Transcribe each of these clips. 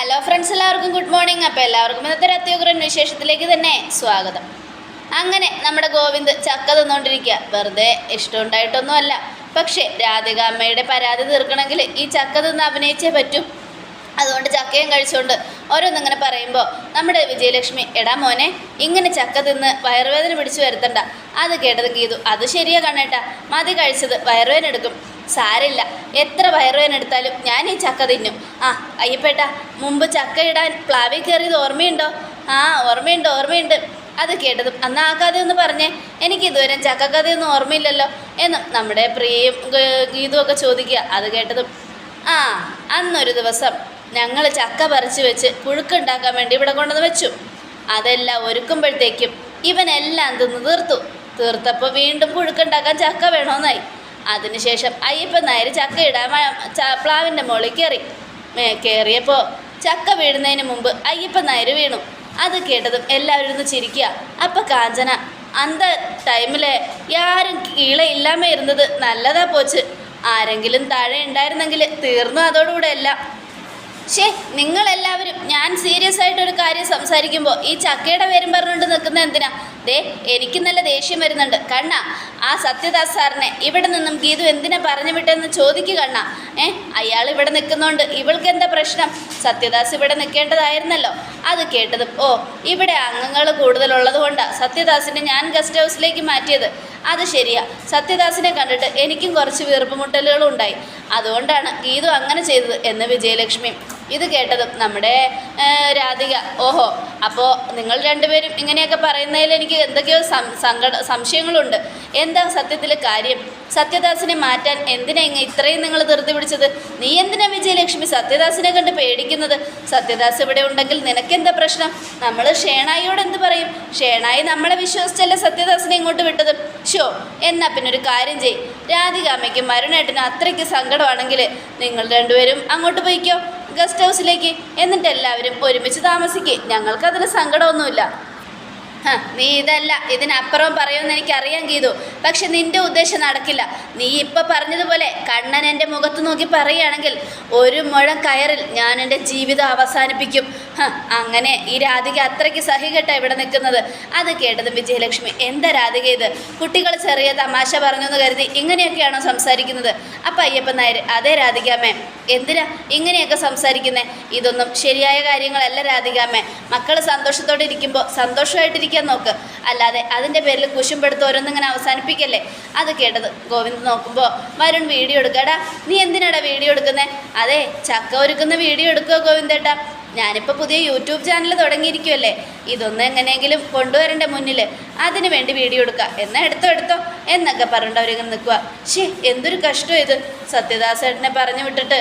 Hello friends എല്ലാവർക്കും good morning അപ്പോൾ എല്ലാവർക്കും ഇന്നത്തെ അത്യുഗ്രൻ വിശേഷത്തിലേക്ക് തന്നെ സ്വാഗതം. അങ്ങനെ നമ്മുടെ ഗോവിന്ദ് ചക്ക തിന്നുകൊണ്ടിരിക്കുക വെറുതെ ഇഷ്ടമുണ്ടായിട്ടൊന്നുമല്ല. പക്ഷേ രാധിക അമ്മയുടെ പരാതി തീർക്കണമെങ്കിൽ ഈ ചക്ക തിന്ന് അഭിനയിച്ചേ പറ്റും. അതുകൊണ്ട് ചക്കയും കഴിച്ചുകൊണ്ട് ഓരോന്നിങ്ങനെ പറയുമ്പോൾ നമ്മുടെ വിജയലക്ഷ്മി എടാ മോനെ ഇങ്ങനെ ചക്ക തിന്ന് വയറുവേദന പിടിച്ചു വരുത്തണ്ട. അത് കേട്ടത് ഗീതു അത് ശരിയാ കണ്ണേട്ടാ. മതി കഴിച്ചത് വയറുവേദന എടുക്കും. സാരില്ല എത്ര വയറുവേദന എടുത്താലും ഞാൻ ഈ ചക്ക തിന്നും. ആ അയ്യപ്പേട്ട മുമ്പ് ചക്ക ഇടാൻ പ്ലാവി കയറിയത് ഓർമ്മയുണ്ടോ? ആ ഓർമ്മയുണ്ട് ഓർമ്മയുണ്ട്. അത് കേട്ടതും അന്ന് ആ കഥയൊന്ന് പറഞ്ഞേ. എനിക്ക് ഇതുവരെ ചക്ക കഥയൊന്നും ഓർമ്മയില്ലല്ലോ എന്നും നമ്മുടെ പ്രിയയും ഗീതുമൊക്കെ ചോദിക്കുക. അത് കേട്ടതും ആ അന്നൊരു ദിവസം ഞങ്ങൾ ചക്ക പറിച്ച് വെച്ച് പുഴുക്കുണ്ടാക്കാൻ വേണ്ടി ഇവിടെ കൊണ്ടുവന്ന് വെച്ചു. അതെല്ലാം ഒരുക്കുമ്പോഴത്തേക്കും ഇവനെല്ലാം തിന്ന് തീർത്തു. തീർത്തപ്പോൾ വീണ്ടും പുഴുക്കുണ്ടാക്കാൻ ചക്ക വേണമെന്നായി അതിനുശേഷം അയ്യപ്പൻ നായർ ചക്ക ഇടാൻ പ്ലാവിന്റെ മുകളിൽ കയറി. കയറിയപ്പോൾ ചക്ക വീഴുന്നതിന് മുമ്പ് അയ്യപ്പൻ നായർ വീണു. അത് കേട്ടതും എല്ലാവരും ഇരുന്ന് ചിരിക്കുക അപ്പം കാഞ്ചന അന്ത ടൈമിൽ ആരും കീഴെ ഇല്ലാമ ഇരുന്നത് നല്ലതാ പോച്ച്. ആരെങ്കിലും താഴെ ഉണ്ടായിരുന്നെങ്കിൽ തീർന്നു അതോടുകൂടെ എല്ലാം. ഷേ നിങ്ങളെല്ലാവരും ഞാൻ സീരിയസ് ആയിട്ട് ഒരു കാര്യം സംസാരിക്കുമ്പോൾ ഈ ചക്കയുടെ പേരും പറഞ്ഞുകൊണ്ട് നിൽക്കുന്ന എന്തിനാ? ദേ എനിക്ക് നല്ല ദേഷ്യം വരുന്നുണ്ട്. കണ്ണ ആ സത്യദാസ് സാറിനെ ഇവിടെ നിന്നും ഗീതു എന്തിനാ പറഞ്ഞു വിട്ടെന്ന് ചോദിക്കുക കണ്ണ. ഏ അയാൾ ഇവിടെ നിൽക്കുന്നോണ്ട് ഇവൾക്ക് എന്താ പ്രശ്നം? സത്യദാസ് ഇവിടെ നിൽക്കേണ്ടതായിരുന്നല്ലോ. അത് കേട്ടത് ഓ ഇവിടെ അംഗങ്ങൾ കൂടുതലുള്ളത് കൊണ്ടാണ് സത്യദാസിനെ ഞാൻ ഗസ്റ്റ് ഹൗസിലേക്ക് മാറ്റിയത്. അത് ശരിയാ. സത്യദാസിനെ കണ്ടിട്ട് എനിക്കും കുറച്ച് വീർപ്പുമുട്ടലുകളും ഉണ്ടായി അതുകൊണ്ടാണ് ഗീതു അങ്ങനെ ചെയ്തത് എന്ന് വിജയലക്ഷ്മി ഇത് കേട്ടതും നമ്മുടെ രാധിക ഓഹോ അപ്പോൾ നിങ്ങൾ രണ്ടുപേരും ഇങ്ങനെയൊക്കെ പറയുന്നതിൽ എനിക്ക് എന്തൊക്കെയോ സങ്കട സംശയങ്ങളുണ്ട്. എന്താ സത്യത്തിൽ കാര്യം? സത്യദാസിനെ മാറ്റാൻ എന്തിനാ ഇങ്ങനെ ഇത്രയും നിങ്ങൾ ധൃതി പിടിച്ചത്? നീ എന്തിനാ വിജയലക്ഷ്മി സത്യദാസിനെ കണ്ട് പേടിക്കുന്നത്? സത്യദാസ് ഇവിടെ ഉണ്ടെങ്കിൽ നിനക്കെന്താ പ്രശ്നം? നമ്മൾ ഷേണായിയോട് എന്ത് പറയും? ഷേണായി നമ്മളെ വിശ്വസിച്ചല്ല സത്യദാസിനെ ഇങ്ങോട്ട് വിട്ടത്? ഷോ എന്നാ പിന്നെ ഒരു കാര്യം ചെയ് രാധികാമ്മയ്ക്കും മരുണേട്ടനും അത്രയ്ക്ക് സങ്കടമാണെങ്കിൽ നിങ്ങൾ രണ്ടുപേരും അങ്ങോട്ട് പോയിക്കോ. ഗസ്റ്റ് ഹൗസിലേക്ക്. എന്നിട്ട് എല്ലാവരും ഒരുമിച്ച് താമസിക്കേ. ഞങ്ങൾക്കതിന് സങ്കടമൊന്നുമില്ല. നീ ഇതല്ല. ഇതിനപ്പുറം പറയുമെന്ന് എനിക്കറിയാൻ ഗീതു. പക്ഷെ നിന്റെ ഉദ്ദേശം നടക്കില്ല. നീ ഇപ്പം പറഞ്ഞതുപോലെ കണ്ണൻ എന്റെ മുഖത്ത് നോക്കി പറയുകയാണെങ്കിൽ ഒരു മുഴം കയറിൽ ഞാൻ എന്റെ ജീവിതം അവസാനിപ്പിക്കും. അങ്ങനെ ഈ രാധിക അത്രയ്ക്ക് സഹികെട്ട ഇവിടെ നിൽക്കുന്നത്. അത് കേട്ടത് വിജയലക്ഷ്മി എന്താ രാധിക ഇത്? കുട്ടികൾ ചെറിയ തമാശ പറഞ്ഞു എന്ന് കരുതി ഇങ്ങനെയൊക്കെയാണോ സംസാരിക്കുന്നത്? അപ്പം അയ്യപ്പൻ നായർ അതേ രാധികാമ്മേ എന്തിനാ ഇങ്ങനെയൊക്കെ സംസാരിക്കുന്നേ? ഇതൊന്നും ശരിയായ കാര്യങ്ങളല്ല രാധികാമേ മക്കൾ സന്തോഷത്തോടെ ഇരിക്കുമ്പോൾ സന്തോഷമായിട്ടിരിക്കാൻ നോക്ക്. അല്ലാതെ അതിന്റെ പേരിൽ കുശുമ്പെടുത്ത് ഓരോന്നിങ്ങനെ അവസാനിപ്പിക്കല്ലേ? അത് കേട്ടത് ഗോവിന്ദ് നോക്കുമ്പോൾ വരുൺ വീഡിയോ എടുക്കാടാ നീ എന്തിനാടാ വീഡിയോ എടുക്കുന്നേ? അതെ ചക്ക ഒരുക്കുന്ന വീഡിയോ എടുക്കുക ഗോവിന്ദേട്ടാ ഞാനിപ്പോൾ പുതിയ യൂട്യൂബ് ചാനൽ തുടങ്ങിയിരിക്കുമല്ലേ ഇതൊന്നും എങ്ങനെയെങ്കിലും കൊണ്ടുവരേണ്ട മുന്നിൽ അതിന് വേണ്ടി വീഡിയോ എടുക്കുക എന്നാൽ എടുത്തോ എടുത്തോ. എന്നൊക്കെ പറഞ്ഞിട്ട് അവരിങ്ങനെ നിൽക്കുക ശേ എന്തൊരു കഷ്ടം ഇത്. സത്യദാസേട്ടനെ പറഞ്ഞു വിട്ടിട്ട്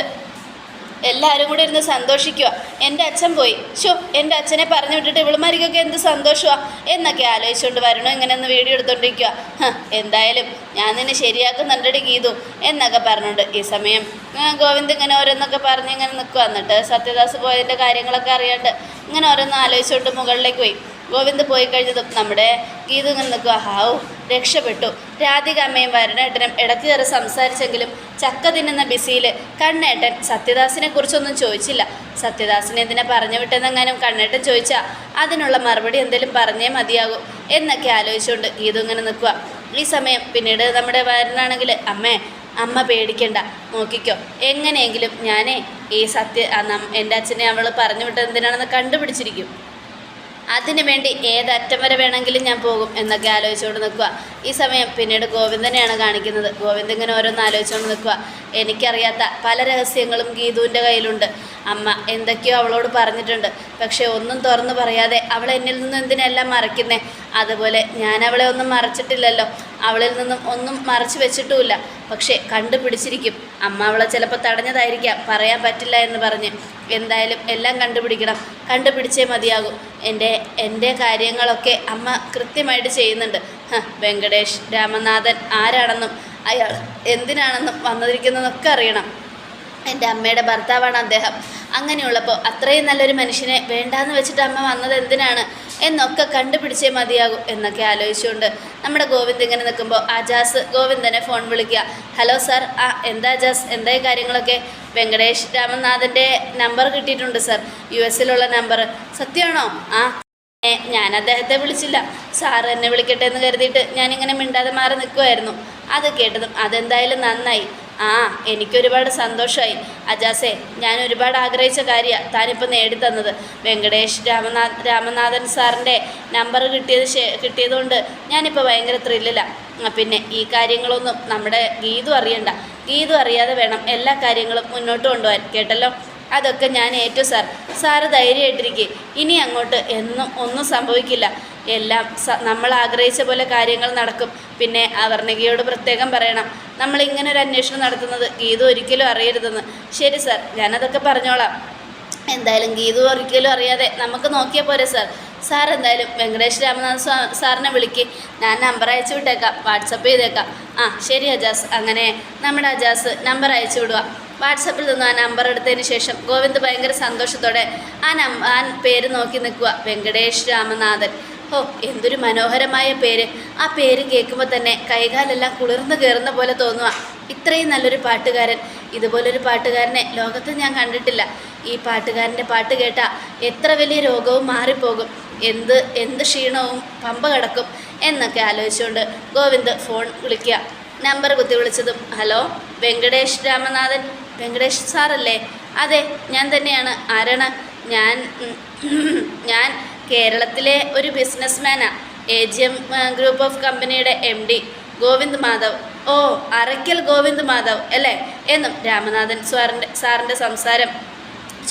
എല്ലാവരും കൂടി ഇരുന്ന് സന്തോഷിക്കുക. എന്റെ അച്ഛൻ പോയി. ഷോ എന്റെ അച്ഛനെ പറഞ്ഞു വിട്ടിട്ട് ഇവളുമാർക്കൊക്കെ എന്ത് സന്തോഷമാണ് എന്നൊക്കെ ആലോചിച്ചുകൊണ്ട് വരണോ ഇങ്ങനെ ഒന്ന് വീഡിയോ എടുത്തോണ്ടിരിക്കുക എന്തായാലും ഞാൻ നിന്നെ ശരിയാക്കുന്നുണ്ടടി ഗീതു എന്നൊക്കെ പറഞ്ഞുകൊണ്ട് ഈ സമയം ഗോവിന്ദ് ഇങ്ങനെ ഓരോന്നൊക്കെ പറഞ്ഞ് ഇങ്ങനെ നിൽക്കുക എന്നിട്ട് സത്യദാസ് പോയതിന്റെ കാര്യങ്ങളൊക്കെ അറിയാണ്ട് ഇങ്ങനെ ഓരോന്ന് ആലോചിച്ചുകൊണ്ട് മുകളിലേക്ക് പോയി. ഗോവിന്ദ് പോയി കഴിഞ്ഞതും നമ്മുടെ ഗീതങ്ങൾ നിൽക്കുക ഹാവു രക്ഷപ്പെട്ടു. രാധിക അമ്മയും വരണേട്ടനും ഇടയ്ക്ക് കയറി സംസാരിച്ചെങ്കിലും ചക്ക തിന്നുന്ന ബിസിയിൽ കണ്ണേട്ടൻ സത്യദാസിനെ കുറിച്ചൊന്നും ചോദിച്ചില്ല. സത്യദാസിനെ എന്തിനാ പറഞ്ഞു വിട്ടെന്നെങ്ങാനും കണ്ണേട്ടൻ ചോദിച്ചാൽ അതിനുള്ള മറുപടി എന്തെങ്കിലും പറഞ്ഞേ മതിയാകും എന്നൊക്കെ ആലോചിച്ചുകൊണ്ട് ഗീതങ്ങനെ നിൽക്കുക ഈ സമയം പിന്നീട് നമ്മുടെ വരനാണെങ്കിൽ അമ്മേ അമ്മ പേടിക്കണ്ട നോക്കിക്കോ എങ്ങനെയെങ്കിലും ഞാനേ ഈ സത്യ എന്റെ അച്ഛനെ അവൾ പറഞ്ഞു വിട്ടത് എന്തിനാണെന്ന് കണ്ടുപിടിച്ചിരിക്കും. അതിനു വേണ്ടി ഏതറ്റം വരെ വേണമെങ്കിലും ഞാൻ പോകും എന്നൊക്കെ ആലോചിച്ചുകൊണ്ട് നിൽക്കുക. ഈ സമയം പിന്നീട് ഗോവിന്ദനെയാണ് കാണിക്കുന്നത്. ഗോവിന്ദ് ഇങ്ങനെ ഓരോന്ന് ആലോചിച്ചുകൊണ്ട് നിൽക്കുക. എനിക്കറിയാത്ത പല രഹസ്യങ്ങളും ഗീതുവിന്റെ കയ്യിലുണ്ട്. അമ്മ എന്തൊക്കെയോ അവളോട് പറഞ്ഞിട്ടുണ്ട്. പക്ഷേ ഒന്നും തുറന്നു പറയാതെ അവൾ എന്നിൽ നിന്നും എന്തിനെല്ലാം മറയ്ക്കുന്നേ? അതുപോലെ ഞാൻ അവളെ ഒന്നും മറച്ചിട്ടില്ലല്ലോ. അവളിൽ നിന്നും ഒന്നും മറച്ചു വെച്ചിട്ടുമില്ല. പക്ഷേ കണ്ടുപിടിച്ചിരിക്കും. അമ്മ അവളെ ചിലപ്പോൾ തടഞ്ഞതായിരിക്കാം പറയാൻ പറ്റില്ല എന്ന് പറഞ്ഞ്. എന്തായാലും എല്ലാം കണ്ടുപിടിക്കണം. കണ്ടുപിടിച്ചേ മതിയാകും. എന്റെ എന്റെ കാര്യങ്ങളൊക്കെ അമ്മ കൃത്യമായിട്ട് ചെയ്യുന്നുണ്ട്. വെങ്കടേഷ് രാമനാഥൻ ആരാണെന്നും അയാൾ എന്തിനാണെന്നും വന്നിരിക്കുന്നതൊക്കെ അറിയണം. എന്റെ അമ്മയുടെ ഭർത്താവാണ് അദ്ദേഹം. അങ്ങനെയുള്ളപ്പോൾ അത്രയും നല്ലൊരു മനുഷ്യനെ വേണ്ടാന്ന് വെച്ചിട്ട് അമ്മ വന്നത് എന്തിനാണ്? എന്നൊക്കെ കണ്ടുപിടിച്ചേ മതിയാകൂ എന്നൊക്കെ ആലോചിച്ചുകൊണ്ട് നമ്മുടെ ഗോവിന്ദ് ഇങ്ങനെ നിൽക്കുമ്പോൾ ആജാസ് ഗോവിന്ദനെ ഫോൺ വിളിക്കുക. Hello sir. ആ എന്താ ജാസ്? എന്തായി കാര്യങ്ങളൊക്കെ? വെങ്കടേഷ് രാമനാഥന്റെ നമ്പർ കിട്ടിയിട്ടുണ്ട് സാർ. യു എസിലുള്ള നമ്പർ. സത്യമാണോ? ആ ഞാൻ അദ്ദേഹത്തെ വിളിച്ചില്ല. സാറ് എന്നെ വിളിക്കട്ടെ എന്ന് കരുതിയിട്ട് ഞാനിങ്ങനെ മിണ്ടാതെ മാറി നിൽക്കുമായിരുന്നു അത് കേട്ടതും അതെന്തായാലും നന്നായി. ആ എനിക്കൊരുപാട് സന്തോഷമായി അജാസേ ഞാൻ ഒരുപാട് ആഗ്രഹിച്ച കാര്യമാണ് താനിപ്പോൾ നേടിത്തന്നത്. വെങ്കടേഷ് രാമനാഥ് രാമനാഥൻ സാറിന്റെ നമ്പർ കിട്ടിയത് കിട്ടിയതുകൊണ്ട് ഞാനിപ്പോൾ ഭയങ്കര ത്രില്ലിലാണ് പിന്നെ ഈ കാര്യങ്ങളൊന്നും നമ്മുടെ ഗീതു അറിയണ്ട. ഗീതു അറിയാതെ വേണം എല്ലാ കാര്യങ്ങളും മുന്നോട്ട് കൊണ്ടുപോകാൻ. കേട്ടല്ലോ? അതൊക്കെ ഞാൻ ഏറ്റു സാർ. സാറ് ധൈര്യമായിട്ടിരിക്കുക ഇനി അങ്ങോട്ട് എന്നും ഒന്നും സംഭവിക്കില്ല. എല്ലാം നമ്മൾ ആഗ്രഹിച്ച പോലെ കാര്യങ്ങൾ നടക്കും. പിന്നെ അവർണികയോട് പ്രത്യേകം പറയണം. നമ്മൾ ഇങ്ങനെ ഒരു അന്വേഷണം നടത്തുന്നത് ഗീതു ഒരിക്കലും അറിയരുതെന്ന്. ശരി സാർ ഞാനതൊക്കെ പറഞ്ഞോളാം. എന്തായാലും ഗീതു ഒരിക്കലും അറിയാതെ നമുക്ക് നോക്കിയാൽ പോരെ സാർ. സാർ എന്തായാലും വെങ്കടേഷ് രാമനാഥ സ്വാ സാറിനെ വിളിക്ക്. ഞാൻ നമ്പർ അയച്ചു വിട്ടേക്കാം. വാട്സപ്പ് ചെയ്തേക്കാം. ആ ശരി അജാസ്. അങ്ങനെ നമ്മുടെ അജാസ് നമ്പർ അയച്ചു വിടുക വാട്സപ്പിൽ നിന്ന് ആ നമ്പർ എടുത്തതിന് ശേഷം ഗോവിന്ദ് ഭയങ്കര സന്തോഷത്തോടെ ആ നം ആ പേര് നോക്കി നിൽക്കുക വെങ്കടേഷ് രാമനാഥൻ. ഓ എന്തൊരു മനോഹരമായ പേര്. ആ പേര് കേൾക്കുമ്പോൾ തന്നെ കൈകാലെല്ലാം കുളിർന്നു കയറുന്ന പോലെ തോന്നുക ഇത്രയും നല്ലൊരു പാട്ടുകാരൻ. ഇതുപോലൊരു പാട്ടുകാരനെ ലോകത്ത് ഞാൻ കണ്ടിട്ടില്ല. ഈ പാട്ടുകാരന്റെ പാട്ട് കേട്ടാൽ എത്ര വലിയ രോഗവും മാറിപ്പോകും. എന്ത് എന്ത് ക്ഷീണവും പമ്പ കിടക്കും എന്നൊക്കെ ആലോചിച്ചുകൊണ്ട് ഗോവിന്ദ് ഫോൺ വിളിക്കുക. നമ്പർ കുത്തി വിളിച്ചതും ഹലോ വെങ്കടേഷ് രാമനാഥൻ? വെങ്കടേഷ് സാറല്ലേ? അതെ ഞാൻ തന്നെയാണ്. ആരാണ്? ഞാൻ ഞാൻ കേരളത്തിലെ ഒരു ബിസിനസ്മാനാണ് A G M group of കമ്പനിയുടെ എം ഡി ഗോവിന്ദ് മാധവ്. ഓ അറയ്ക്കൽ ഗോവിന്ദ് മാധവ് അല്ലേ? എന്നും രാമനാഥൻ സാറിന്റെ സാറിന്റെ സംസാരം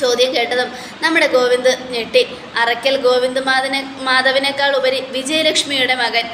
ചോദ്യം കേട്ടതും നമ്മുടെ ഗോവിന്ദ് ഞെട്ടി. അറയ്ക്കൽ ഗോവിന്ദ് മാധവനെ മാധവനേക്കാൾ ഉപരി വിജയലക്ഷ്മിയുടെ മകൻ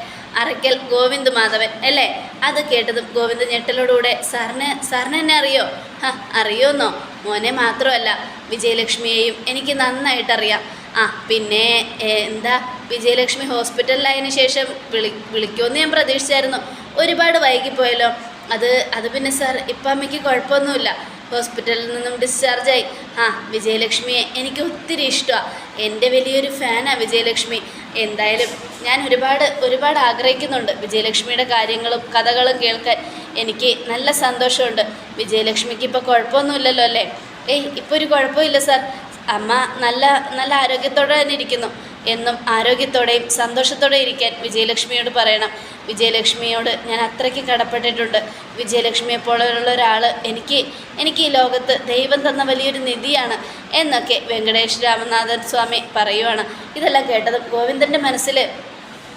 അറയ്ക്കൽ ഗോവിന്ദ് മാധവൻ അല്ലേ? അത് കേട്ടതും ഗോവിന്ദ് ഞെട്ടലോടുകൂടെ സാറിന് സാറിന് എന്നെ അറിയോ? ഹ അറിയോന്നോ? മോനെ മാത്രമല്ല വിജയലക്ഷ്മിയെയും എനിക്ക് നന്നായിട്ടറിയാം. ആ പിന്നെ എന്താ വിജയലക്ഷ്മി ഹോസ്പിറ്റലിലായതിനു ശേഷം വിളി വിളിക്കുമെന്ന് ഞാൻ പ്രതീക്ഷിച്ചായിരുന്നു. ഒരുപാട് വൈകിപ്പോയല്ലോ. അത് അത് പിന്നെ സാർ ഇപ്പം അമ്മയ്ക്ക് കുഴപ്പമൊന്നുമില്ല. ഹോസ്പിറ്റലിൽ നിന്നും ഡിസ്ചാർജായി. ആ വിജയലക്ഷ്മിയെ എനിക്ക് ഒത്തിരി ഇഷ്ടമാണ് എന്റെ വലിയൊരു ഫാനാണ് വിജയലക്ഷ്മി. എന്തായാലും ഞാൻ ഒരുപാട് ഒരുപാട് ആഗ്രഹിക്കുന്നുണ്ട് വിജയലക്ഷ്മിയുടെ കാര്യങ്ങളും കഥകളും കേൾക്കാൻ. എനിക്ക് നല്ല സന്തോഷമുണ്ട്. വിജയലക്ഷ്മിക്ക് ഇപ്പോൾ കുഴപ്പമൊന്നുമില്ലല്ലോ അല്ലേ? ഏയ് ഇപ്പോൾ ഒരു കുഴപ്പമില്ല സാർ. അമ്മ നല്ല നല്ല ആരോഗ്യത്തോടെ തന്നെ ഇരിക്കുന്നു. എന്നും ആരോഗ്യത്തോടെയും സന്തോഷത്തോടെ ഇരിക്കാൻ വിജയലക്ഷ്മിയോട് പറയണം. വിജയലക്ഷ്മിയോട് ഞാൻ അത്രയ്ക്ക് കടപ്പെട്ടിട്ടുണ്ട്. വിജയലക്ഷ്മിയെ പോലെയുള്ള ഒരാൾ എനിക്ക് എനിക്ക് ഈ ലോകത്ത് ദൈവം തന്ന വലിയൊരു നിധിയാണ് എന്നൊക്കെ വെങ്കടേശ് രാമനാഥൻ സ്വാമി പറയുവാണ്. ഇതെല്ലാം കേട്ടത് ഗോവിന്ദന്റെ മനസ്സിൽ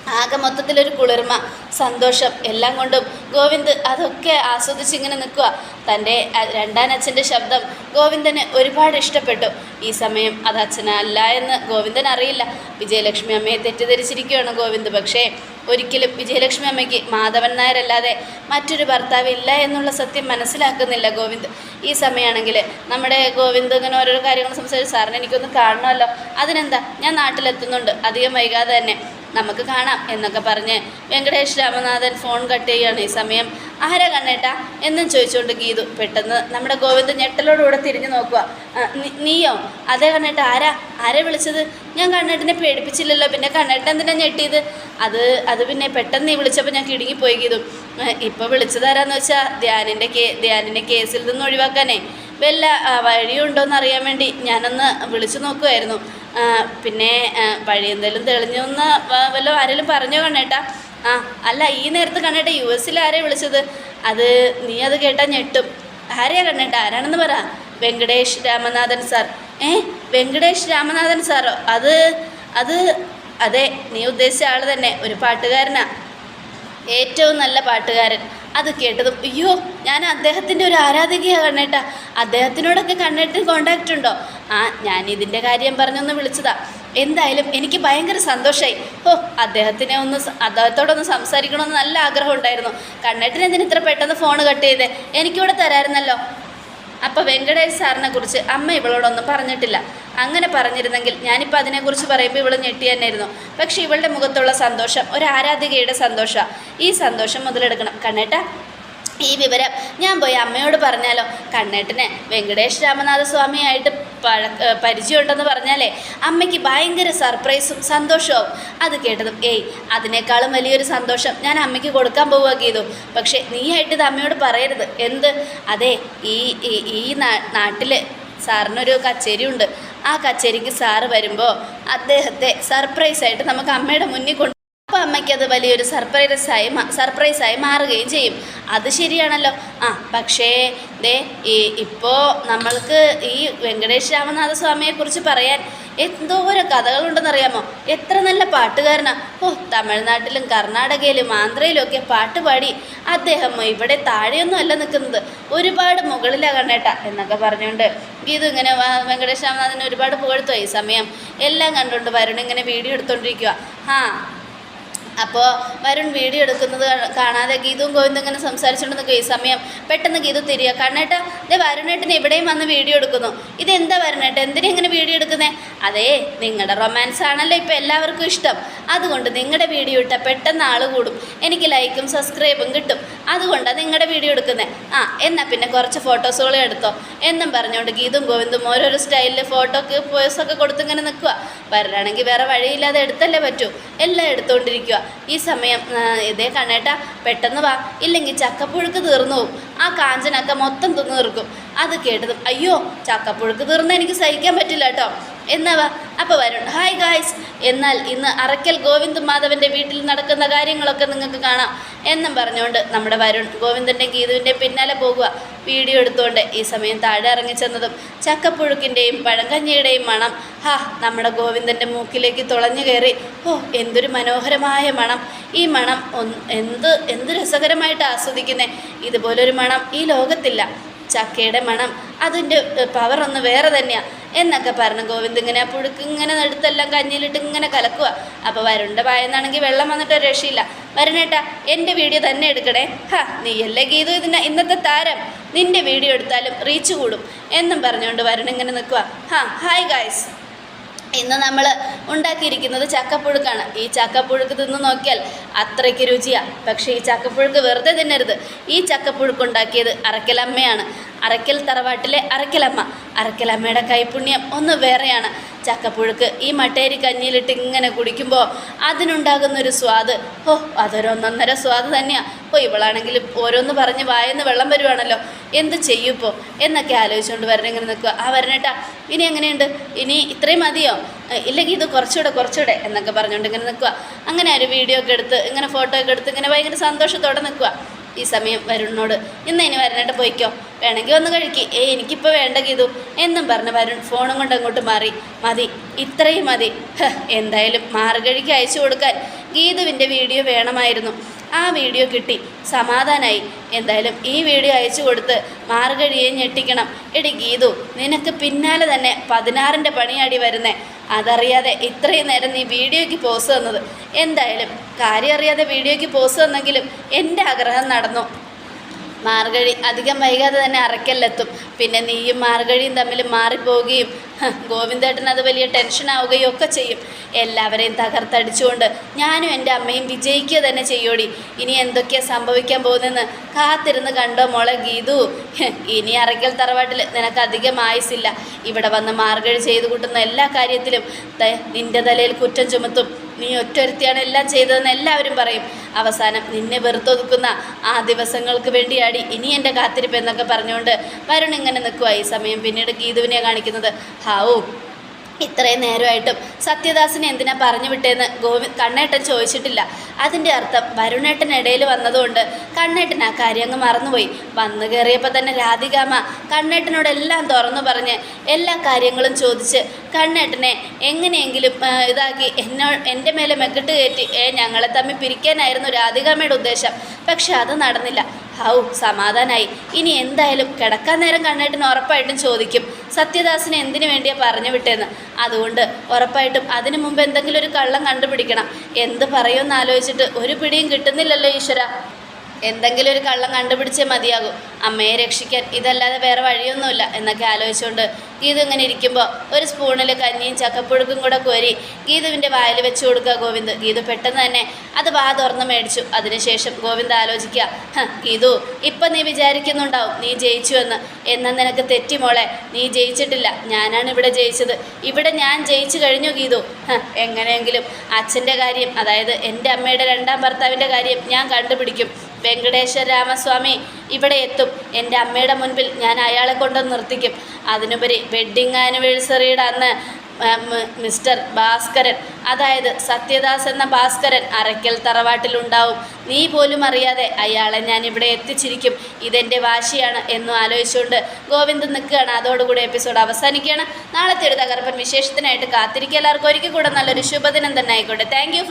ആകെ മൊത്തത്തിലൊരു കുളിർമ സന്തോഷം എല്ലാം കൊണ്ടും. ഗോവിന്ദ് അതൊക്കെ ആസ്വദിച്ച് ഇങ്ങനെ നിൽക്കുക. തന്റെ രണ്ടാൻ അച്ഛന്റെ ശബ്ദം ഗോവിന്ദന് ഒരുപാട് ഇഷ്ടപ്പെട്ടു. ഈ സമയം അത് അച്ഛനല്ല എന്ന് ഗോവിന്ദൻ അറിയില്ല. വിജയലക്ഷ്മി അമ്മയെ തെറ്റിദ്ധരിച്ചിരിക്കുകയാണ് ഗോവിന്ദ്. പക്ഷേ ഒരിക്കലും വിജയലക്ഷ്മി അമ്മയ്ക്ക് മാധവൻ നായരല്ലാതെ മറ്റൊരു ഭർത്താവ് ഇല്ല എന്നുള്ള സത്യം മനസ്സിലാക്കുന്നില്ല ഗോവിന്ദ്. ഈ സമയമാണെങ്കിൽ നമ്മുടെ ഗോവിന്ദ് ഇങ്ങനെ ഓരോരോ കാര്യങ്ങൾ സംസാരിച്ച് സാറിന് എനിക്കൊന്ന് കാണണമല്ലോ. അതിനെന്താ? ഞാൻ നാട്ടിലെത്തുന്നുണ്ട്. അധികം വൈകാതെ തന്നെ. നമുക്ക് കാണാം എന്നൊക്കെ പറഞ്ഞ് വെങ്കടേഷ് രാമനാഥൻ ഫോൺ കട്ട് ചെയ്യുകയാണ് ഈ സമയം. ആരാ കണ്ണേട്ടാ? എന്നും ചോദിച്ചുകൊണ്ട് ഗീതു പെട്ടെന്ന് നമ്മുടെ ഗോവിന്ദ് ഞെട്ടലോടുകൂടെ തിരിഞ്ഞു നോക്കുക നീയോ? അതേ കണ്ണേട്ട ആരാ? ആരെ വിളിച്ചത്? ഞാൻ കണ്ണേട്ടനെ പേടിപ്പിച്ചില്ലല്ലോ പിന്നെ കണ്ണേട്ടൻ എന്തിനാ ഞെട്ടിയത്? അത് അത് പിന്നെ പെട്ടെന്ന് നീ വിളിച്ചപ്പോൾ ഞാൻ കിടുങ്ങിപ്പോയി ഗീതു. ഇപ്പോൾ വിളിച്ചതാരാന്ന് വെച്ചാൽ ധ്യാനിന്റെ കേ ധ്യാനിന്റെ കേസിൽ നിന്ന് ഒഴിവാക്കാനേ. വല്ല വഴിയുണ്ടോയെന്ന് അറിയാൻ വേണ്ടി ഞാനൊന്ന് വിളിച്ചു നോക്കുമായിരുന്നു പിന്നെ വഴി എന്തെങ്കിലും തെളിഞ്ഞു എന്ന് വല്ല ആരെങ്കിലും പറഞ്ഞോ കണ്ണേട്ടാ. ആ അല്ല ഈ നേരത്ത് കണ്ണേട്ട യു എസിൽ ആരെയാണ് വിളിച്ചത്? അത് നീ അത് കേട്ടാൽ ഞെട്ടും. ആരെയാ കണ്ണേട്ട? ആരാണെന്ന് പറ. വെങ്കടേഷ് രാമനാഥൻ സാർ. ഏ വെങ്കടേഷ് രാമനാഥൻ സാറോ? അത് അത് അതെ നീ ഉദ്ദേശിച്ച ആൾ തന്നെ. ഒരു പാട്ടുകാരനാ. ഏറ്റവും നല്ല പാട്ടുകാരൻ. അത് കേട്ടതും അയ്യോ ഞാൻ അദ്ദേഹത്തിന്റെ ഒരു ആരാധികയാണ് കണ്ണേട്ട. അദ്ദേഹത്തിനോടൊക്കെ കണ്ണേട്ടിന് കോണ്ടാക്റ്റ് ഉണ്ടോ? ആ ഞാൻ ഇതിന്റെ കാര്യം പറഞ്ഞൊന്ന് വിളിച്ചതാ. എന്തായാലും എനിക്ക് ഭയങ്കര സന്തോഷമായി ഓ അദ്ദേഹത്തിനെ ഒന്ന് അദ്ദേഹത്തോടൊന്ന് സംസാരിക്കണമെന്ന് നല്ല ആഗ്രഹം ഉണ്ടായിരുന്നു. കണ്ണേട്ടിന് എന്തിന് ഇത്ര പെട്ടെന്ന് ഫോൺ കട്ട് ചെയ്തേ? എനിക്കിവിടെ തരാമായിരുന്നല്ലോ അപ്പോൾ വെങ്കടേഷ് സാറിനെ കുറിച്ച് അമ്മ ഇവളോടൊന്നും പറഞ്ഞിട്ടില്ല. അങ്ങനെ പറഞ്ഞിരുന്നെങ്കിൽ ഞാനിപ്പോൾ അതിനെക്കുറിച്ച് പറയുമ്പോൾ ഇവൾ ഞെട്ടി തന്നെയായിരുന്നു. പക്ഷേ ഇവളുടെ മുഖത്തുള്ള സന്തോഷം ഒരു ആരാധികയുടെ സന്തോഷം. ഈ സന്തോഷം മുതലെടുക്കണം. കണ്ണേട്ട ഈ വിവരം ഞാൻ പോയി അമ്മയോട് പറഞ്ഞാലോ? കണ്ണേട്ടനെ വെങ്കടേഷ് രാമനാഥ സ്വാമിയായിട്ട് പരിചയമുണ്ടെന്ന് പറഞ്ഞാലേ അമ്മയ്ക്ക് ഭയങ്കര സർപ്രൈസും സന്തോഷവും. അത് കേട്ടതും ഏയ് അതിനേക്കാളും വലിയൊരു സന്തോഷം ഞാൻ അമ്മയ്ക്ക് കൊടുക്കാൻ പോവുക ഗീതു. പക്ഷേ നീയായിട്ട് ഇത് അമ്മയോട് പറയരുത്. എന്ത്? അതെ ഈ ഈ- നാട്ടിൽ സാറിനൊരു കച്ചേരി ഉണ്ട് ആ കച്ചേരിക്ക് സാറ് വരുമ്പോൾ അദ്ദേഹത്തെ സർപ്രൈസായിട്ട് നമുക്ക് അമ്മയുടെ മുന്നിൽ കൊണ്ട് അമ്മയ്ക്ക് അത് വലിയൊരു സർപ്രൈസായി സർപ്രൈസായി മാറുകയും ചെയ്യും. അത് ശരിയാണല്ലോ. ആ പക്ഷേ ദേ ഈ ഇപ്പോൾ നമ്മൾക്ക് ഈ വെങ്കടേഷ് രാമനാഥ സ്വാമിയെക്കുറിച്ച് പറയാൻ എന്തോരം കഥകളുണ്ടെന്നറിയാമോ? എത്ര നല്ല പാട്ടുകാരനാണ് ഓ തമിഴ്നാട്ടിലും കർണാടകയിലും ആന്ധ്രയിലും ഒക്കെ പാട്ട് പാടി അദ്ദേഹം ഇവിടെ താഴെയൊന്നും അല്ല നിൽക്കുന്നത്. ഒരുപാട് മുകളിലാണ് കണ്ടേട്ട എന്നൊക്കെ പറഞ്ഞുകൊണ്ട് ഗീതു ഇങ്ങനെ വെങ്കടേഷ് രാമനാഥനെ ഒരുപാട് പുകഴ്ത്തു ഈ സമയം. എല്ലാം കണ്ടുകൊണ്ട് വരുൺ ഇങ്ങനെ വീഡിയോ എടുത്തോണ്ടിരിക്കുക ആ അപ്പോൾ വരുൺ വീഡിയോ എടുക്കുന്നത് കാണാതെ ഗീതവും ഗോവിന്ദും ഇങ്ങനെ സംസാരിച്ചുകൊണ്ടിരുന്ന ഈ സമയം പെട്ടെന്ന് ഗീതു തിരിയുക കണ്ണേട്ട ഇത് വരുണേട്ടൻ ഇവിടെയും വന്ന് വീഡിയോ എടുക്കുന്നു. ഇതെന്താ വരുണേട്ട? എന്തിനാ ഇങ്ങനെ വീഡിയോ എടുക്കുന്നേ? അതേ നിങ്ങളുടെ റൊമാൻസ് ആണല്ലോ ഇപ്പോൾ എല്ലാവർക്കും ഇഷ്ടം. അതുകൊണ്ട് നിങ്ങളുടെ വീഡിയോ ഇട്ടാൽ പെട്ടെന്ന് ആൾ കൂടും. എനിക്ക് ലൈക്കും സബ്സ്ക്രൈബും കിട്ടും. അതുകൊണ്ടാണ് നിങ്ങളുടെ വീഡിയോ എടുക്കുന്നത് ആ എന്നാൽ പിന്നെ കുറച്ച് ഫോട്ടോസുകളും എടുത്തോ. എന്നും പറഞ്ഞുകൊണ്ട് ഗീതും ഗോവിന്ദും ഓരോരോ സ്റ്റൈലിൽ ഫോട്ടോക്ക് പോസൊക്കെ കൊടുത്ത് ഇങ്ങനെ നിൽക്കുക വരണമെങ്കിൽ വേറെ വഴിയില്ലാതെ എടുത്തല്ലേ പറ്റൂ. എല്ലാം എടുത്തുകൊണ്ടിരിക്കുക ഈ സമയം ഇതേ കണ്ണേട്ടാ പെട്ടെന്ന് വാ. ഇല്ലെങ്കിൽ ചക്കപ്പുഴുക്ക് തീർന്നു പോകും ആ കാഞ്ചനൊക്കെ മൊത്തം തിന്നു തീർക്കും. അത് കേട്ടത് അയ്യോ ചക്കപ്പുഴുക്ക് തീർന്ന എനിക്ക് സഹിക്കാൻ പറ്റില്ല കേട്ടോ എന്നാ അപ്പോൾ വരുൺ ഹായ് ഗായ്സ്. എന്നാൽ ഇന്ന് അറക്കൽ ഗോവിന്ദ് മാധവന്റെ വീട്ടിൽ നടക്കുന്ന കാര്യങ്ങളൊക്കെ നിങ്ങൾക്ക് കാണാം. എന്നും പറഞ്ഞുകൊണ്ട് നമ്മുടെ വരുൺ ഗോവിന്ദന്റെ ഗീതുവിന്റെ പിന്നാലെ പോകുക വീഡിയോ എടുത്തുകൊണ്ട് ഈ സമയം താഴെ ഇറങ്ങിച്ചെന്നതും ചക്കപ്പുഴുക്കിന്റെയും പഴങ്കഞ്ഞിയുടെയും മണം. ഹാ നമ്മുടെ ഗോവിന്ദന്റെ മൂക്കിലേക്ക് തുളഞ്ഞു കയറി. ഓ എന്തൊരു മനോഹരമായ മണം. ഈ മണം എന്ത് എന്ത് രസകരമായിട്ട് ആസ്വദിക്കുന്നേ. ഇതുപോലൊരു മണം ഈ ലോകത്തില്ല. ചക്കയുടെ മണം. അതിന്റെ പവർ ഒന്ന് വേറെ തന്നെയാണ് എന്നൊക്കെ പറഞ്ഞു ഗോവിന്ദ് ഇങ്ങനെ പുഴുക്ക് ഇങ്ങനെ എടുത്തെല്ലാം കഞ്ഞിയിലിട്ട് ഇങ്ങനെ കലക്കുക അപ്പോൾ വരുണ്ട പായെന്നാണെങ്കിൽ വെള്ളം വന്നിട്ട് ഒരു രക്ഷയില്ല. വരണേട്ടാ എന്റെ വീഡിയോ തന്നെ എടുക്കണേ. ഹാ നീയല്ലേ ഗീതു ഇതിന്റെ ഇന്നത്തെ താരം? നിന്റെ വീഡിയോ എടുത്താലും റീച്ച് കൂടും. എന്നും പറഞ്ഞുകൊണ്ട് വരുൺ ഇങ്ങനെ നിൽക്കുക ഹാ ഹായ് ഗായ്സ് ഇന്ന് നമ്മൾ ഉണ്ടാക്കിയിരിക്കുന്നത് ചക്കപ്പുഴുക്കാണ്. ഈ ചക്കപ്പുഴുക്ക് തിന്ന് നോക്കിയാൽ അത്രയ്ക്ക് രുചിയാണ് പക്ഷേ ഈ ചക്കപ്പുഴുക്ക് വെറുതെ തിന്നരുത്. ഈ ചക്കപ്പുഴുക്ക് ഉണ്ടാക്കിയത് അറക്കലമ്മയാണ് അറക്കൽ തറവാട്ടിലെ അറക്കലമ്മ അറക്കലമ്മയുടെ കൈപുണ്യം ഒന്ന് വേറെയാണ്. ചക്കപ്പുഴുക്ക് ഈ മട്ടേരി കഞ്ഞിയിലിട്ട് ഇങ്ങനെ കുടിക്കുമ്പോൾ അതിനുണ്ടാകുന്നൊരു സ്വാദ്. ഓ അതൊരൊന്നൊന്നര സ്വാദ് തന്നെയാണ് ഓ ഇവളാണെങ്കിൽ ഓരോന്ന് പറഞ്ഞ് വായെന്ന് വെള്ളം വരുവാണല്ലോ. എന്ത് ചെയ്യും ഇപ്പോൾ എന്നൊക്കെ ആലോചിച്ചുകൊണ്ട് വരണം നിൽക്കുക ആ വരണേട്ടാ ഇനി എങ്ങനെയുണ്ട്? ഇനി ഇത്രയും മതിയോ? ഇല്ലെങ്കിൽ ഇത് കുറച്ചുകൂടെ കുറച്ചുകൂടെ എന്നൊക്കെ പറഞ്ഞുകൊണ്ട് ഇങ്ങനെ നിൽക്കുക അങ്ങനെ ഒരു വീഡിയോ ഒക്കെ എടുത്ത് ഇങ്ങനെ ഫോട്ടോ ഒക്കെ എടുത്ത് ഇങ്ങനെ ഭയങ്കര സന്തോഷത്തോടെ നിൽക്കുക ഈ സമയം വരുന്നോട്. ഇന്ന് ഇനി വരണേട്ട് പോയിക്കോ. വേണമെങ്കിൽ ഒന്ന് കഴിക്കി. ഏ എനിക്കിപ്പോൾ വേണ്ട ഗീതു. എന്നും പറഞ്ഞ് വരുൺ ഫോണും കൊണ്ട് അങ്ങോട്ട് മാറി. മതി ഇത്രയും മതി. എന്തായാലും മാർഗഴിക്ക് അയച്ചു കൊടുക്കാൻ ഗീതുവിന്റെ വീഡിയോ വേണമായിരുന്നു. ആ വീഡിയോ കിട്ടി. സമാധാനായി. എന്തായാലും ഈ വീഡിയോ അയച്ചു കൊടുത്ത് മാർഗഴിയെ ഞെട്ടിക്കണം. എടി ഗീതു നിനക്ക് പിന്നാലെ തന്നെ പതിനാറിന്റെ പണിയാടി വരുന്നേ. അതറിയാതെ ഇത്രയും നേരം നീ വീഡിയോയ്ക്ക് പോസ് തന്നത്. എന്തായാലും കാര്യം അറിയാതെ വീഡിയോയ്ക്ക് പോസ് തന്നെങ്കിലും എന്റെ ആഗ്രഹം നടന്നു. മാർഗഴി. അധികം വൈകാതെ തന്നെ അറക്കല്ലെത്തും പിന്നെ നീയും മാർഗഴിയും തമ്മിൽ മാറിപ്പോവുകയും ഗോവിന്ദേട്ടൻ അത് വലിയ ടെൻഷൻ ആവുകയും ഒക്കെ ചെയ്യും. എല്ലാവരെയും തകർത്തടിച്ചുകൊണ്ട് ഞാനും എന്റെ അമ്മയും വിജയിക്കുക തന്നെ ചെയ്യോടി. ഇനി എന്തൊക്കെയാണ് സംഭവിക്കാൻ പോകുന്നതെന്ന് കാത്തിരുന്ന് കണ്ടോ മോളെ ഗീതു? ഇനി അറയ്ക്കൽ തറവാട്ടിൽ നിനക്ക് അധികം ആയുസില്ല ഇവിടെ വന്ന് മാർഗഴി ചെയ്തു കൂട്ടുന്ന എല്ലാ കാര്യത്തിലും നിന്റെ തലയിൽ കുറ്റം ചുമത്തും. നീ ഒറ്റൊരുത്തിയാണ് എല്ലാം ചെയ്തതെന്ന് എല്ലാവരും പറയും. അവസാനം നിന്നെ വെറുത്തൊതുക്കുന്ന ആ ദിവസങ്ങൾക്ക് വേണ്ടിയാടി ഇനി എന്റെ കാത്തിരിപ്പ് എന്നൊക്കെ പറഞ്ഞുകൊണ്ട് വരുൺ ഇങ്ങനെ നിൽക്കുക സമയം പിന്നീട് ഗീതുവിനെ കാണിക്കുന്നത്. ഹാവൂ. ഇത്രയും നേരമായിട്ടും സത്യദാസിനെ എന്തിനാ പറഞ്ഞു വിട്ടേന്ന് ഗോവി കണ്ണേട്ടൻ ചോദിച്ചിട്ടില്ല. അതിന്റെ അർത്ഥം വരുണേട്ടൻ ഇടയിൽ വന്നതുകൊണ്ട് കണ്ണേട്ടൻ ആ കാര്യം അങ്ങ് മറന്നുപോയി. വന്നു കയറിയപ്പോൾ തന്നെ രാധികാമ കണ്ണേട്ടനോട് എല്ലാം തുറന്നു പറഞ്ഞ് എല്ലാ കാര്യങ്ങളും ചോദിച്ച് കണ്ണേട്ടനെ എങ്ങനെയെങ്കിലും ഇതാക്കി എന്നോ എന്റെ മേലെ മെക്കിട്ട് കയറ്റി ഏ ഞങ്ങളെ തമ്മിൽ പിരിക്കാനായിരുന്നു രാധികാമയുടെ ഉദ്ദേശം. പക്ഷെ അത് നടന്നില്ല. ഹൗ സമാധാനായി. ഇനി എന്തായാലും കിടക്കാൻ നേരം കണ്ണേട്ടൻ ഉറപ്പായിട്ടും ചോദിക്കും. സത്യദാസിനെ എന്തിനു വേണ്ടിയാ പറഞ്ഞു വിട്ടേന്ന്? അതുകൊണ്ട് ഉറപ്പായിട്ടും അതിനു മുമ്പ് എന്തെങ്കിലും ഒരു കള്ളം കണ്ടുപിടിക്കണം. എന്ത് പറയുമെന്ന് ആലോചിച്ചിട്ട് ഒരു പിടിയും കിട്ടുന്നില്ലല്ലോ ഈശ്വര. എന്തെങ്കിലും ഒരു കള്ളം കണ്ടുപിടിച്ചേ മതിയാകും. അമ്മയെ രക്ഷിക്കാൻ ഇതല്ലാതെ വേറെ വഴിയൊന്നുമില്ല എന്നൊക്കെ ആലോചിച്ചുകൊണ്ട് ഗീതു ഇങ്ങനെ ഇരിക്കുമ്പോൾ ഒരു സ്പൂണിൽ കഞ്ഞിയും ചക്കപ്പുഴുക്കും കൂടെ കോരി ഗീതുവിന്റെ വായിൽ വെച്ച് കൊടുക്കുക ഗോവിന്ദ്. ഗീതു പെട്ടെന്ന് തന്നെ അത് വാ തുറന്ന് മേടിച്ചു. അതിനുശേഷം ഗോവിന്ദ് ആലോചിക്കുക "ഹ, ഗീതു ഇപ്പം നീ വിചാരിക്കുന്നുണ്ടാവും നീ ജയിച്ചു എന്ന്. എന്നാൽ നിനക്ക് തെറ്റി മോളെ നീ ജയിച്ചിട്ടില്ല. ഞാനാണ് ഇവിടെ ജയിച്ചത്. ഇവിടെ ഞാൻ ജയിച്ചു കഴിഞ്ഞു ഗീതു. എങ്ങനെയെങ്കിലും അച്ഛന്റെ കാര്യം അതായത് എന്റെ അമ്മയുടെ രണ്ടാം ഭർത്താവിന്റെ കാര്യം ഞാൻ കണ്ടുപിടിക്കും. വെങ്കടേശ്വര രാമസ്വാമി ഇവിടെ എത്തും. എന്റെ അമ്മയുടെ മുൻപിൽ ഞാൻ അയാളെ കൊണ്ട് നിർത്തിക്കും. അതിനുപരി വെഡ്ഡിങ് ആനിവേഴ്സറിയുടെ അന്ന് മിസ്റ്റർ ഭാസ്കരൻ അതായത് സത്യദാസ് എന്ന ഭാസ്കരൻ അരക്കൽ തറവാട്ടിലുണ്ടാവും നീ പോലും അറിയാതെ അയാളെ ഞാൻ ഇവിടെ എത്തിച്ചിരിക്കും. ഇതെന്റെ വാശിയാണ് എന്നും ആലോചിച്ചുകൊണ്ട് ഗോവിന്ദൻ നിൽക്കുകയാണ്. അതോടുകൂടി എപ്പിസോഡ് അവസാനിക്കുകയാണ്. നാളത്തെ ഒരു തകർപ്പൻ വിശേഷത്തിനായിട്ട് കാത്തിരിക്കുക. എല്ലാവർക്കും ഒരിക്കൽ കൂടെ നല്ലൊരു ശുഭദിനം തന്നെ ആയിക്കോട്ടെ. Thank you